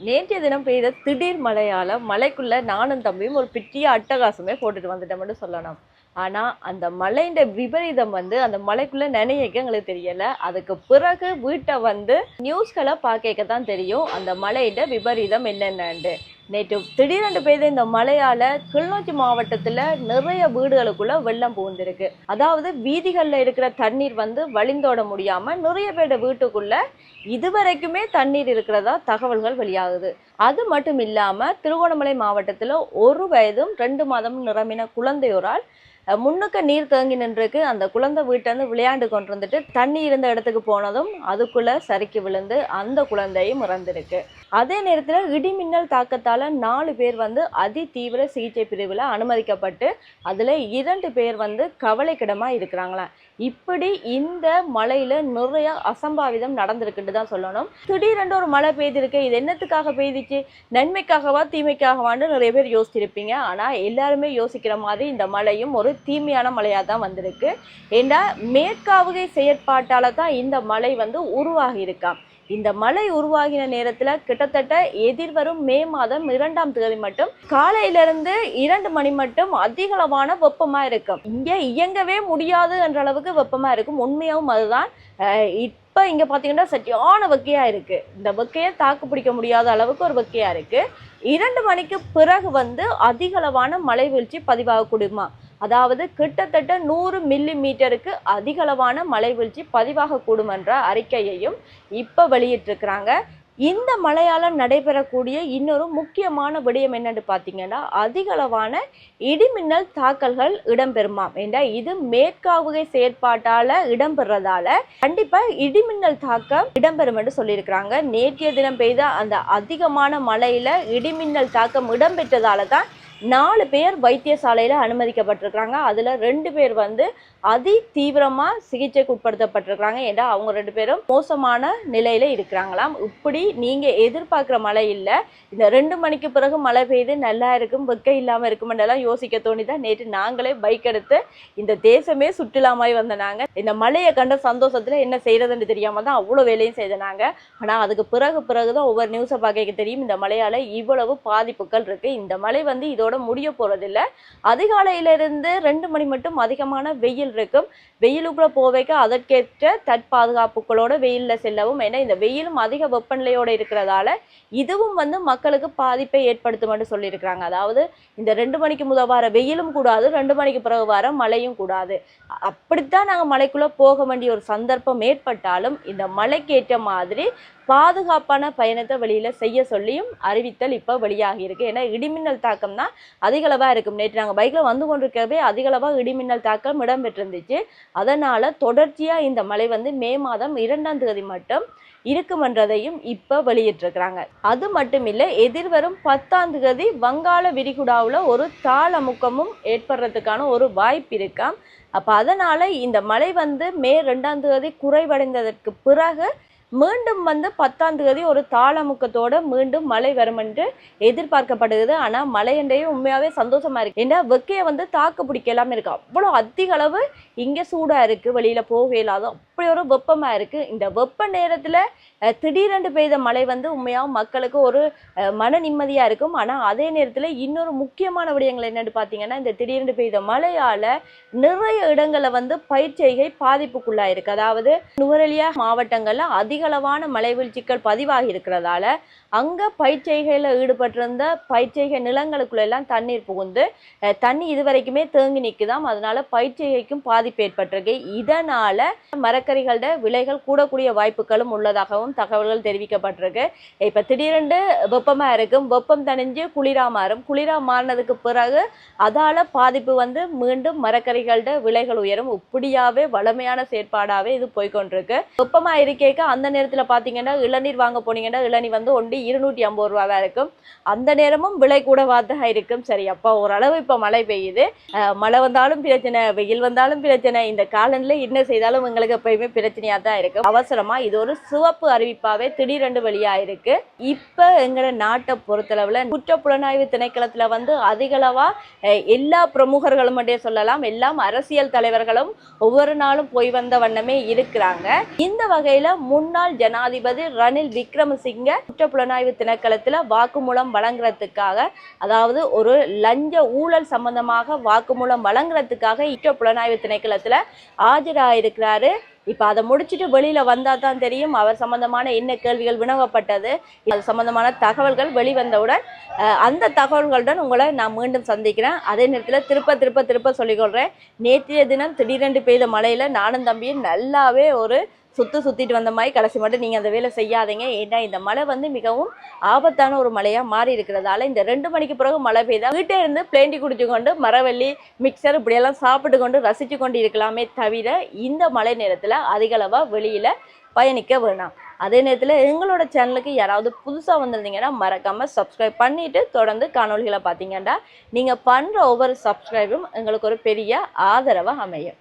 நேற்றைய தினம் பெய்த திடீர் மழையால் மலைக்குள்ள நானும் தம்பியும் ஒரு பெரிய அட்டகாசமே போட்டுட்டு வந்துட்டோம்னு சொல்லணும் ஆனால் அந்த மழைன்ற விபரீதம் வந்து அந்த மலைக்குள்ள நினைக்க எங்களுக்கு தெரியலை. அதுக்கு பிறகு வீட்டை வந்து நியூஸ்களை பார்க்க தான் தெரியும். அந்த மழையிட விபரீதம் என்னென்னு நேற்று திடீரென்று பெய்த இந்த மழையால கிளிநொச்சி மாவட்டத்துல நிறைய வீடுகளுக்குள்ள வெள்ளம் புகுந்திருக்கு. அதாவது வீதிகளில் இருக்கிற தண்ணீர் வந்து வழிந்தோட முடியாம நிறைய பேரோட வீட்டுக்குள்ள இதுவரைக்குமே தண்ணீர் இருக்கிறதா தகவல்கள் வெளியாகுது. அது மட்டும் இல்லாம திருகோணமலை மாவட்டத்துல ஒரு வயதும் ரெண்டு மாதமும் நிரம்பின குழந்தையோரால் முன்னுக்கு நீர் தேங்கி நின்றுக்கு அந்த குழந்தை வீட்டிலேருந்து விளையாண்டு கொண்டு வந்துட்டு தண்ணி இருந்த இடத்துக்கு போனதும் அதுக்குள்ளே சறுக்கி விழுந்து அந்த குழந்தையும் இறந்திருக்கு. அதே நேரத்தில் இடிமின்னல் தாக்கத்தால் நாலு பேர் வந்து அதி தீவிர சிகிச்சை பிரிவில் அனுமதிக்கப்பட்டு அதில் இரண்டு பேர் வந்து கவலைக்கிடமாக இருக்கிறாங்களாம். இப்படி இந்த மழையில நிறைய அசம்பாவிதம் நடந்திருக்குன்னு தான் சொல்லணும். திடீரென்று ஒரு மழை பெய்திருக்கு. இது என்னத்துக்காக பெய்திச்சு? நன்மைக்காகவா தீமைக்காகவான்னு நிறைய பேர் யோசிச்சிருப்பீங்க ஆனா எல்லாருமே யோசிக்கிற மாதிரி இந்த மழையும் ஒரு தீமையான மழையா தான் வந்திருக்கு. ஏன்னா மேற்காவுகை செயற்பாட்டால தான் இந்த மழை வந்து உருவாகி இருக்கான் இந்த மழை உருவாகின நேரத்தில் கிட்டத்தட்ட எதிர்வரும் மே மாதம் இரண்டாம் தேதி மட்டும் காலையிலிருந்து இரண்டு மணி மட்டும் அதிகளவான வெப்பமா இருக்கும். இங்க இயங்கவே முடியாது என்ற அளவுக்கு வெப்பமா இருக்கும். உண்மையாகவும் அதுதான். இப்போ இங்கே பார்த்தீங்கன்னா சட்டியான வக்கையாக இருக்குது இந்த வெக்கையை தாக்கு பிடிக்க முடியாத அளவுக்கு ஒரு வக்கையாக இருக்குது இரண்டு மணிக்கு பிறகு வந்து அதிகளவான மழை வீழ்ச்சி பதிவாகக்கூடியமா அதாவது கிட்டத்தட்ட நூறு மில்லி மீட்டருக்கு அதிகளவான மழை வீழ்ச்சி பதிவாகக்கூடும் என்ற அறிக்கையையும் இப்போ வெளியிட்டிருக்கிறாங்க. இந்த மழையால் நடைபெறக்கூடிய இன்னொரு முக்கியமான விடயம் என்னன்னு பார்த்தீங்கன்னா அதிகளவான இடிமின்னல் தாக்கல்கள் இடம்பெறுமாம் ஏன்னா இது மேற்காவுகை செயற்பாட்டால் இடம்பெறதால கண்டிப்பாக இடிமின்னல் தாக்கம் இடம்பெறும் என்று சொல்லியிருக்கிறாங்க. நேற்றைய தினம் பெய்த அந்த அதிகமான மழையில் இடிமின்னல் தாக்கம் இடம்பெற்றதால தான் நாலு பேர் வைத்தியசாலையில அனுமதிக்கப்பட்டிருக்கிறாங்க. அதுல ரெண்டு பேர் வந்து அதி தீவிரமா சிகிச்சைக்கு உட்படுத்தப்பட்டிருக்கிறாங்க. ஏன்னா அவங்க ரெண்டு பேரும் மோசமான நிலையில இருக்கிறாங்களாம். இப்படி நீங்க எதிர்பார்க்குற மழை இல்லை. இந்த ரெண்டு மணிக்கு பிறகு மழை பெய்து நல்லா இருக்கும் வெக்க இல்லாம இருக்குமென்றெல்லாம் யோசிக்க தோணி தான் நேற்று நாங்களே பைக் எடுத்து இந்த தேசமே சுற்றுலாமாய் வந்தனாங்க இந்த மழையை கண்ட சந்தோஷத்துல என்ன செய்கிறதுன்னு தெரியாம தான் அவ்வளவு வேலையும் செய்தனாங்க ஆனால் அதுக்கு பிறகு பிறகு தான் ஒவ்வொரு நியூஸை பார்க்க தெரியும். இந்த மழையால் இவ்வளவு பாதிப்புகள் இருக்கு. இந்த மழை வந்து இதோ இதோட முடிய போகிறதில்ல அதிகாலையிலிருந்து ரெண்டு மணி மட்டும் அதிகமான வெயில் இருக்கும். வெயிலுக்குள்ள போவைக்க அதற்கேற்ற தற்பாதுகாப்புகளோட வெயிலில் செல்லவும். ஏன்னா இந்த வெயிலும் அதிக வெப்பநிலையோட இருக்கிறதால இதுவும் வந்து மக்களுக்கு பாதிப்பை ஏற்படுத்தும்னு சொல்லியிருக்கிறாங்க. அதாவது இந்த ரெண்டு மணிக்கு முதல் வர வெயிலும் கூடாது ரெண்டு மணிக்கு பிறகு வர மழையும் கூடாது. அப்படித்தான் நாங்கள் மலைக்குள்ளே போக வேண்டிய ஒரு சந்தர்ப்பம் ஏற்பட்டாலும் இந்த மலைக்கேற்ற மாதிரி பாதுகாப்பான பயணத்தை வெளியில் செய்ய சொல்லியும் அறிவித்தல் இப்போ வெளியாகி இருக்கு. ஏன்னா இடிமின்னல் தாக்கம் தான் அதிகளவாக இருக்கும். நேற்று நாங்கள் பைக்கில் வந்து கொண்டிருக்கவே அதிகளவாக இடிமின்னல் தாக்கம் இடம்பெற்றிருந்துச்சு. அதனால் தொடர்ச்சியாக இந்த மழை வந்து மே மாதம் இரண்டாம் தேதி மட்டும் இருக்குமென்றதையும் இப்போ வெளியிட்டிருக்கிறாங்க. அது மட்டும் இல்லை எதிர்வரும் பத்தாம் தேதி வங்காள விரிகுடாவில் ஒரு தாளமுக்கமும் ஏற்படுறதுக்கான ஒரு வாய்ப்பு இருக்காம் அப்போ அதனால் இந்த மழை வந்து மே ரெண்டாம் தேதி குறைவடைந்ததற்கு பிறகு மீண்டும் வந்து பத்தாம் தேதி ஒரு தாளமுக்கத்தோட மீண்டும் மழை வரும் என்று எதிர்பார்க்கப்படுகிறது. ஆனா என்றே உண்மையாவே சந்தோஷமா இருக்கு. ஏன்னா வெக்கையை வந்து தாக்கு பிடிக்கலாம இருக்கு. அவ்வளோ அதிக அளவு இங்க சூடா இருக்கு. வெளியில போக இல்லாதோம் அப்படி ஒரு வெப்பமாக இருக்குது இந்த வெப்ப நேரத்தில் திடீரென்று பெய்த மழை வந்து உண்மையாக மக்களுக்கு ஒரு மன நிம்மதியாக இருக்கும். ஆனால் அதே நேரத்தில் இன்னொரு முக்கியமான விடயங்கள் என்னன்னு பார்த்தீங்கன்னா இந்த திடீரென்று பெய்த மழையால் நிறைய இடங்களை வந்து பயிர் பயிர்ச்செய்கை பாதிப்புக்குள்ளாயிருக்கு. அதாவது நுவரெலியா மாவட்டங்களில் அதிகளவான மழை வீழ்ச்சிகள் பதிவாகி இருக்கிறதால அங்கே பயிர் செய்கையில் ஈடுபட்டிருந்த பயிர்ச்செய்கை நிலங்களுக்குள்ள எல்லாம் தண்ணீர் புகுந்து தண்ணி தண்ணி இதுவரைக்குமே தேங்கி நிற்குதாம் அதனால பயிர்ச்செய்கைக்கும் பாதிப்பு ஏற்பட்டிருக்கு. இதனால் இதனால மரக்கறிகளோட விலைகள் கூடக்கூடிய வாய்ப்புகளும் உள்ளதாகவும் தகவல்கள் தெரிவிக்கப்பட்டிருக்கு. இப்ப திடீரென்று வெப்பமா இருக்கும். வெப்பம் தணிஞ்சு குளிரா மாறும். குளிரா மாறினதுக்கு பிறகு அதால பாதிப்பு வந்து மீண்டும் மரக்கறிகளோட விலைகள் உயரும். இப்படியாவே வளமையான செயற்பாடாவே இது போய்க்கொண்டிருக்கு. வெப்பமா இருக்கேக்க அந்த நேரத்துல பாத்தீங்கன்னா இளநீர் வாங்க போனீங்கன்னா இளநீர் வந்து ஒண்டி இருநூற்றி ஐம்பது ரூபாவா இருக்கும். அந்த நேரமும் விலை கூட வார்த்தையாக இருக்கும். சரி அப்போ ஓரளவு இப்ப மழை பெய்யுது. மழை வந்தாலும் பிரச்சனை வெயில் வந்தாலும் பிரச்சனை. இந்த காலநிலை என்ன செய்தாலும் எங்களுக்கு இப்போ எப்பயுமே பிரச்சனையா தான் இருக்கு. அவசரமா இது ஒரு சிவப்பு அறிவிப்பாவே திடீரெண்டு வழியா இருக்கு இப்ப எங்கட நாட்டை பொறுத்தளவுல குற்றப்புலனாய்வு திணைக்களத்துல வந்து அதிகளவா எல்லா பிரமுகர்களும் சொல்லலாம். எல்லாம் அரசியல் தலைவர்களும் ஒவ்வொரு நாளும் போய் வந்த வண்ணமே இருக்கிறாங்க. இந்த வகையில முன்னாள் ஜனாதிபதி ரணில் விக்ரமசிங்க குற்ற புலனாய்வு திணைக்களத்துல வாக்குமூலம் வழங்குறதுக்காக அதாவது ஒரு லஞ்ச ஊழல் சம்பந்தமாக வாக்குமூலம் வழங்குறதுக்காக குற்ற புலனாய்வு திணைக்களத்துல ஆஜராயிருக்கிறாரு. இப்போ அதை முடிச்சுட்டு வெளியில் வந்தால் தான் தெரியும் அவர் சம்பந்தமான என்ன கேள்விகள் வினவப்பட்டது. அது சம்பந்தமான தகவல்கள் வெளிவந்தவுடன் அந்த தகவல்களுடன் உங்களை நான் மீண்டும் சந்திக்கிறேன். அதே நேரத்தில் திருப்ப திருப்ப திருப்ப சொல்லிக்கொள்கிறேன் நேற்றைய தினம் திடீரென்று பெய்த மழையில் நானும் தம்பியும் நல்லாவே ஒரு சுற்று சுற்றிட்டு வந்த மாதிரி கடைசி மட்டும் நீங்கள் அந்த வேலை செய்யாதீங்க. ஏன்னா இந்த மழை வந்து மிகவும் ஆபத்தான ஒரு மழையாக மாறி இருக்கிறதால இந்த ரெண்டு மணிக்கு பிறகு மழை பெய்தா வீட்டே இருந்து பிளேண்டி குடிச்சு கொண்டு மரவள்ளி மிக்சர் இப்படியெல்லாம் சாப்பிட்டு கொண்டு ரசித்து கொண்டு இருக்கலாமே தவிர இந்த மழை நேரத்தில் அதிகளவாக வெளியில் பயணிக்க வேணாம். அதே நேரத்தில் எங்களோட சேனலுக்கு யாராவது புதுசாக வந்திருந்தீங்கன்னா மறக்காமல் சப்ஸ்கிரைப் பண்ணிவிட்டு தொடர்ந்து காணொளிகளை பார்த்தீங்கன்னா நீங்கள் பண்ணுற ஒவ்வொரு சப்ஸ்கிரைபும் எங்களுக்கு ஒரு பெரிய ஆதரவாக அமையும்.